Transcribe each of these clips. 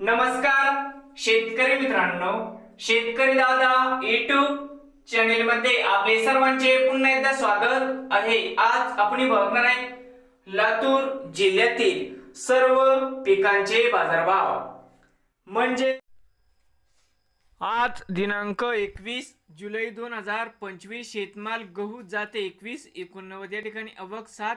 नमस्कार शेतकरी मित्रांनो. शेतकरी दादा युट्यूब चॅनेल मध्ये आपले सर्वांचे पुन्हा एकदा स्वागत आहे. आज आपण बघणार आहे लातूर जिल्ह्यातील सर्व पिकांचे बाजारभाव. म्हणजे आज दिनांक एकवीस जुलै दोन हजार पंचवीस शेतमाल गहू जाते एकवीस एकोणनव्वद या ठिकाणी अवक सात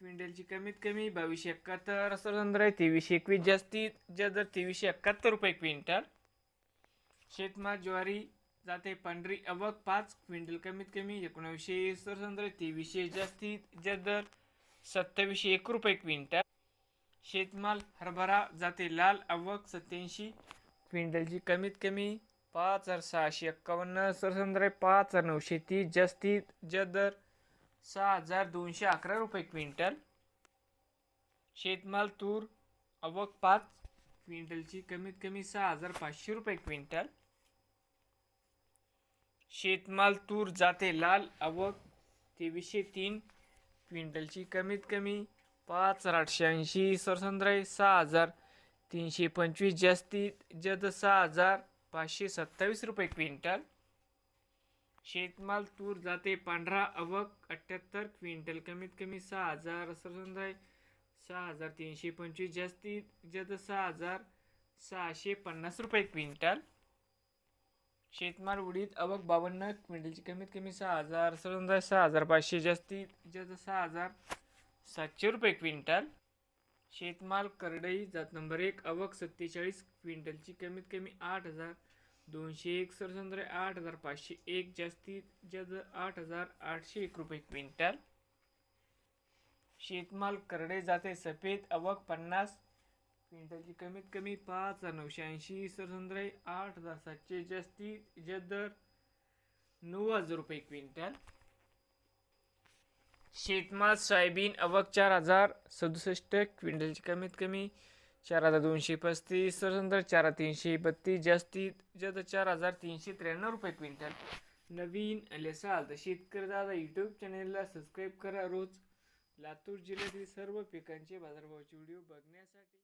क्विंटलची कमीत कमी बावीसशे एकाहत्तर सरसंद्र आहे तेवीसशे एकवीस जास्तीत जास्त दर तेवीसशे एकाहत्तर रुपये क्विंटल. शेतमाल ज्वारी जाते पांढरी अवक पाच क्विंटल कमीत कमी एकोणावीसशे सरसंद्र तेवीसशे जास्तीत जास्त दर सत्तावीसशे एक रुपये क्विंटल. शेतमाल हरभरा जाते लाल अवक सत्याऐंशी क्विंटलची कमीत कमी पाच हजार सहाशे एक्कावन्न सरसंद्र पाच हजार नऊशे तीस जास्तीत जास्त दर सहा हजार दोनशे अकरा रुपये क्विंटल. शेतमाल तूर अवक पाच. क्विंटलची कमीत कमी सहा हजार पाचशे रुपये क्विंटल. शेतमाल तूर जाते लाल अवक तेवीसशे तीन. क्विंटलची कमीत कमी पाच हजार आठशे ऐंशी. सरसंद्र सहा हजार तीनशे पंचवीस. जास्तीत जद सहा हजार पाचशे सत्तावीस रुपये क्विंटल. शेतमाल तूर जाते पांढरा अवक अठ्ठ्याहत्तर क्विंटल कमीत कमी सहा हजार असं आहे सहा हजार तीनशे पंचवीस जास्तीत जास्त सहा हजार सहाशे पन्नास रुपये क्विंटल. शेतमाल उडीद अवक बावन्न क्विंटलची कमीत कमी सहा हजार सरसंद्र सहा हजार पाचशे जास्तीत जास्त सहा हजार सातशे रुपये क्विंटल. शेतमाल करडई जात नंबर एक अवक सत्तेचाळीस क्विंटलची कमीत कमी आठ हजार दोनशे एक सरसंद्र आठ हजार पाचशे एक जास्तीत जास्त आठ हजार आठशे एक रुपये क्विंटल. शेतमाल करडे जाते सफेद अवक पन्नास. क्विंटलची कमीत कमी पाच हजार नऊशे ऐंशी. सरसंद्र आठ हजार सातशे जास्तीत जास्त दर नऊ हजार रुपये क्विंटल. शेतमाल सोयाबीन अवक चार हजार सदुसष्ट. क्विंटलची कमीत कमी चार हजार दोनशे पस्तीस स्वतंत्र चार हजार तीनशे बत्तीस जास्तीत जास्त चार हजार तीनशे त्र्याण्णव रुपये क्विंटल. नवीन आले असाल तर शेतकरी दादा यूट्यूब चॅनेलला सबस्क्राईब करा रोज. लातूर जिल्ह्यातील सर्व पिकांचे बाजारभावाचे व्हिडिओ बघण्यासाठी